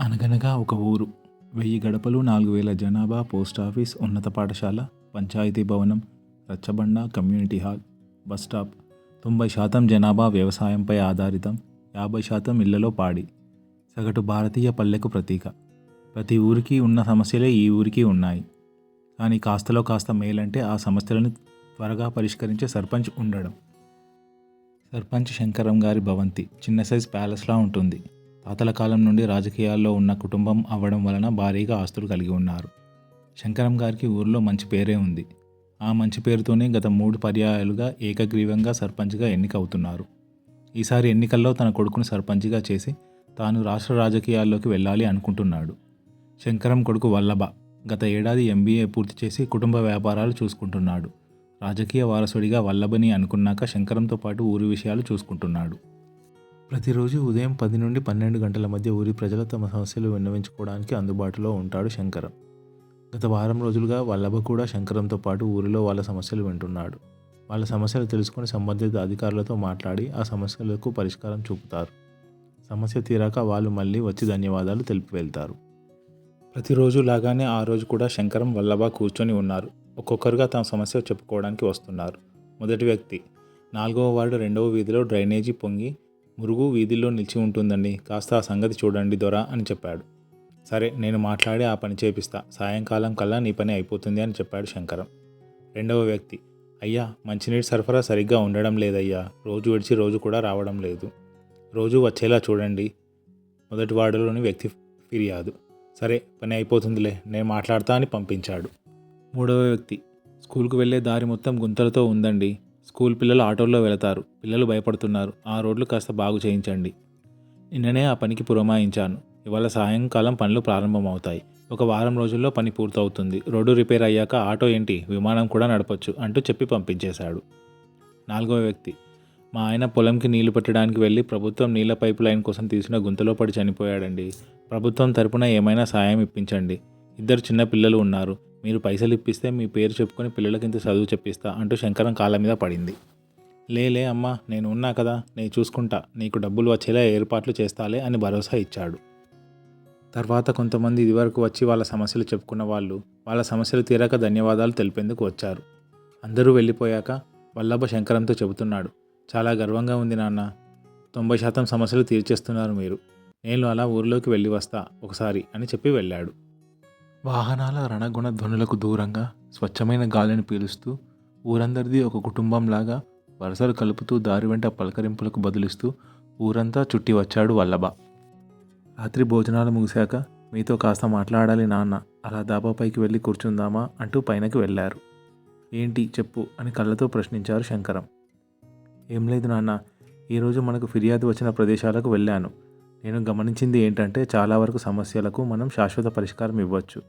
అనగనగా ఒక ఊరు. వెయ్యి గడపలు నాలుగు వేల జనాభా పోస్టాఫీస్ ఉన్నత పాఠశాల పంచాయతీ భవనం రచ్చబండ కమ్యూనిటీ హాల్ బస్ స్టాప్. తొంభై శాతం జనాభా వ్యవసాయంపై ఆధారితం యాభై శాతం ఇళ్ళలో పాడి. సగటు భారతీయ పల్లెకు ప్రతీక. ప్రతి ఊరికి ఉన్న సమస్యలే ఈ ఊరికి ఉన్నాయి. కానీ కాస్తలో కాస్త మేలంటే ఆ సమస్యలను త్వరగా పరిష్కరించే సర్పంచ్ ఉండడం. సర్పంచ్ శంకరం గారి భవంతి చిన్న సైజ్ ప్యాలెస్లా ఉంటుంది. తాతల కాలం నుండి రాజకీయాల్లో ఉన్న కుటుంబం అవ్వడం వలన భారీగా ఆస్తులు కలిగి ఉన్నారు. శంకరం గారికి ఊర్లో మంచి పేరే ఉంది. ఆ మంచి పేరుతోనే గత మూడు పర్యాయాలుగా ఏకగ్రీవంగా సర్పంచ్గా ఎన్నికవుతున్నారు. ఈసారి ఎన్నికల్లో తన కొడుకును సర్పంచ్గా చేసి తాను రాష్ట్ర రాజకీయాల్లోకి వెళ్ళాలి అనుకుంటున్నాడు. శంకరం కొడుకు వల్లభ గత ఏడాది ఎంబీఏ పూర్తి చేసి కుటుంబ వ్యాపారాలు చూసుకుంటున్నాడు. రాజకీయ వారసుడిగా వల్లభని అనుకున్నాక శంకరంతో పాటు ఊరి విషయాలు చూసుకుంటున్నాడు. ప్రతిరోజు ఉదయం పది నుండి పన్నెండు గంటల మధ్య ఊరి ప్రజలు తమ సమస్యలు విన్నవించుకోవడానికి అందుబాటులో ఉంటాడు శంకరం. గత వారం రోజులుగా వల్లభ కూడా శంకరంతో పాటు ఊరిలో వాళ్ళ సమస్యలు వింటున్నాడు. వాళ్ళ సమస్యలు తెలుసుకొని సంబంధిత అధికారులతో మాట్లాడి ఆ సమస్యలకు పరిష్కారం చూపుతారు. సమస్య తీరాక వాళ్ళు మళ్ళీ వచ్చి ధన్యవాదాలు తెలిపి వెళ్తారు. ప్రతిరోజు లాగానే ఆ రోజు కూడా శంకరం వల్లభ కూర్చొని ఉన్నారు. ఒక్కొక్కరుగా తమ సమస్య చెప్పుకోవడానికి వస్తున్నారు. మొదటి వ్యక్తి నాలుగవ వార్డు రెండవ వీధిలో డ్రైనేజీ పొంగి మురుగు వీధిలో నిలిచి ఉంటుందండి. కాస్త ఆ సంగతి చూడండి దొరా అని చెప్పాడు. సరే నేను మాట్లాడి ఆ పని చేపిస్తా. సాయంకాలం కల్లా నీ పని అయిపోతుంది అని చెప్పాడు శంకరం. రెండవ వ్యక్తి అయ్యా మంచినీటి సరఫరా సరిగ్గా ఉండడం లేదయ్యా. రోజు విడిచి రోజు కూడా రావడం లేదు. రోజు వచ్చేలా చూడండి. మొదటి వార్డులోని వ్యక్తి ఫిర్యాదు. సరే పని అయిపోతుందిలే నేను మాట్లాడతా అని పంపించాడు. మూడవ వ్యక్తి స్కూల్కు వెళ్ళే దారి మొత్తం గుంతలతో ఉందండి. స్కూల్ పిల్లలు ఆటోల్లో వెళతారు. పిల్లలు భయపడుతున్నారు. ఆ రోడ్లు కాస్త బాగు చేయించండి. నిన్ననే ఆ పనికి పురమాయించాను. ఇవాళ సాయంకాలం పనులు ప్రారంభమవుతాయి. ఒక వారం రోజుల్లో పని పూర్తవుతుంది. రోడ్డు రిపేర్ అయ్యాక ఆటో ఏంటి? విమానం కూడా నడపొచ్చు అంటూ చెప్పి పంపించేశాడు. నాలుగో వ్యక్తి. మా ఆయన పొలంకి నీళ్ళు పెట్టడానికి వెళ్ళి ప్రభుత్వం నీళ్ళ పైపు లైన్ కోసం తీసిన గుంతలో పడి చనిపోయాడండి. ప్రభుత్వం తరపున ఏమైనా సాయం ఇప్పించండి. ఇద్దరు చిన్న పిల్లలు ఉన్నారు. మీరు పైసలు ఇప్పిస్తే మీ పేరు చెప్పుకొని పిల్లలకి ఇంత చదువు చెప్పిస్తా అంటూ శంకరం కాళ్ళ మీద పడింది. లేలే అమ్మా నేను ఉన్నా కదా నేను చూసుకుంటా నీకు డబ్బులు వచ్చేలా ఏర్పాట్లు చేస్తాలే అని భరోసా ఇచ్చాడు. తర్వాత కొంతమంది ఇదివరకు వచ్చి వాళ్ళ సమస్యలు చెప్పుకున్న వాళ్ళు వాళ్ళ సమస్యలు తీరాక ధన్యవాదాలు తెలిపేందుకు వచ్చారు. అందరూ వెళ్ళిపోయాక వల్లభ శంకరంతో చెబుతున్నాడు చాలా గర్వంగా ఉంది నాన్న తొంభై శాతం సమస్యలు తీర్చేస్తున్నారు మీరు. నేను అలా ఊరిలోకి వెళ్ళి వస్తా ఒకసారి అని చెప్పి వెళ్ళాడు. వాహనాల రణగుణ ధ్వనులకు దూరంగా స్వచ్ఛమైన గాలిని పీలుస్తూ ఊరందరిది ఒక కుటుంబంలాగా వరుసలు కలుపుతూ దారి వెంట పలకరింపులకు బదులిస్తూ ఊరంతా చుట్టి వచ్చాడు వల్లభ. రాత్రి భోజనాలు ముగిశాక మీతో కాస్త మాట్లాడాలి నాన్న అలా దాబాపైకి వెళ్ళి కూర్చుందామా అంటూ పైనకి వెళ్ళారు. ఏంటి చెప్పు అని కళ్ళతో ప్రశ్నించారు శంకరం. ఏం లేదు నాన్న ఈరోజు మనకు ఫిర్యాదు వచ్చిన ప్రదేశాలకు వెళ్ళాను. నేను గమనించింది ఏంటంటే చాలా వరకు సమస్యలకు మనం శాశ్వత పరిష్కారం ఇవ్వచ్చు.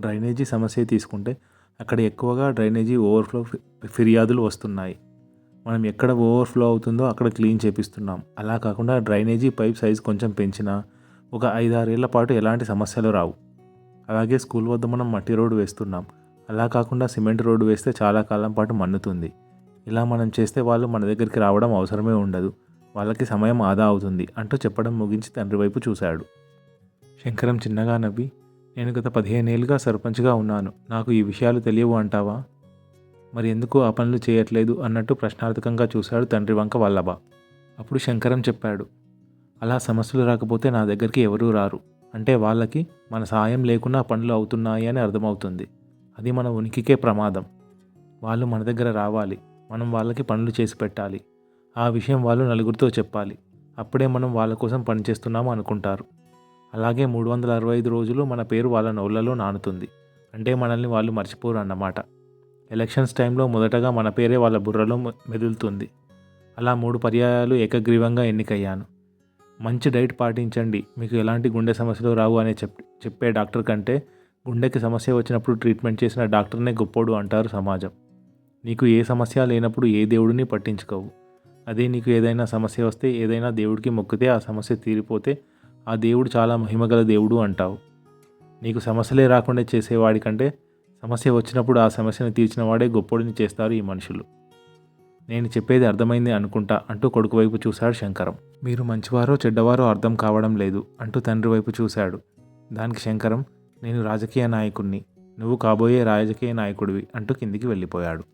డ్రైనేజీ సమస్య తీసుకుంటే అక్కడ ఎక్కువగా డ్రైనేజీ ఓవర్ఫ్లో ఫిర్యాదులు వస్తున్నాయి. మనం ఎక్కడ ఓవర్ఫ్లో అవుతుందో అక్కడ క్లీన్ చేపిస్తున్నాం. అలా కాకుండా డ్రైనేజీ పైప్ సైజ్ కొంచెం పెంచినా ఒక ఐదారేళ్ళ పాటు ఎలాంటి సమస్యలు రావు. అలాగే స్కూల్ వద్ద మనం మట్టి రోడ్డు వేస్తున్నాం. అలా కాకుండా సిమెంట్ రోడ్డు వేస్తే చాలా కాలం పాటు మన్నుతుంది. ఇలా మనం చేస్తే వాళ్ళు మన దగ్గరికి రావడం అవసరమే ఉండదు. వాళ్ళకి సమయం ఆదా అవుతుంది అంటూ చెప్పడం ముగించి తండ్రి వైపు చూశాడు. శంకరం చిన్నగా నవ్వి నేను గత పదిహేనేళ్ళుగా సర్పంచ్గా ఉన్నాను. నాకు ఈ విషయాలు తెలియవు అంటావా? మరి ఎందుకు ఆ పనులు చేయట్లేదు? అన్నట్టు ప్రశ్నార్థకంగా చూశాడు తండ్రి వంక వల్లభ. అప్పుడు శంకరం చెప్పాడు అలా సమస్యలు రాకపోతే నా దగ్గరికి ఎవరూ రారు. అంటే వాళ్ళకి మన సాయం లేకుండా పనులు అవుతున్నాయి అని అర్థమవుతుంది. అది మన ఉనికికే ప్రమాదం. వాళ్ళు మన దగ్గర రావాలి. మనం వాళ్ళకి పనులు చేసి పెట్టాలి. ఆ విషయం వాళ్ళు నలుగురితో చెప్పాలి. అప్పుడే మనం వాళ్ళ కోసం పనిచేస్తున్నాము అనుకుంటారు. అలాగే మూడు వందల అరవై ఐదు రోజులు మన పేరు వాళ్ళ నోళ్ళలో నానుతుంది. అంటే మనల్ని వాళ్ళు మర్చిపోరు అన్నమాట. ఎలక్షన్స్ టైంలో మొదటగా మన పేరే వాళ్ళ బుర్రలో మెదులుతుంది. అలా మూడు పర్యాయాలు ఏకగ్రీవంగా ఎన్నికయ్యాను. మంచి డైట్ పాటించండి. మీకు ఎలాంటి గుండె సమస్యలు రావు అనే చెప్ చెప్పే డాక్టర్ కంటే గుండెకి సమస్య వచ్చినప్పుడు ట్రీట్మెంట్ చేసిన డాక్టర్నే గొప్పోడు అంటారు సమాజం. నీకు ఏ సమస్య లేనప్పుడు ఏ దేవుడిని పట్టించుకోవు. అదే నీకు ఏదైనా సమస్య వస్తే ఏదైనా దేవుడికి మొక్కితే ఆ సమస్య తీరిపోతే ఆ దేవుడు చాలా మహిమగల దేవుడు అంటావు. నీకు సమస్యలే రాకుండా చేసేవాడి కంటే సమస్య వచ్చినప్పుడు ఆ సమస్యను తీర్చిన వాడే గొప్పోడిని చేస్తారు ఈ మనుషులు. నేను చెప్పేది అర్థమైంది అనుకుంటా అంటూ కొడుకు వైపు చూశాడు శంకరం. మీరు మంచివారో చెడ్డవారో అర్థం కావడం లేదు అంటూ తండ్రి వైపు చూశాడు. దానికి శంకరం నేను రాజకీయ నాయకుణ్ణి నువ్వు కాబోయే రాజకీయ నాయకుడివి అంటూ కిందికి వెళ్ళిపోయాడు.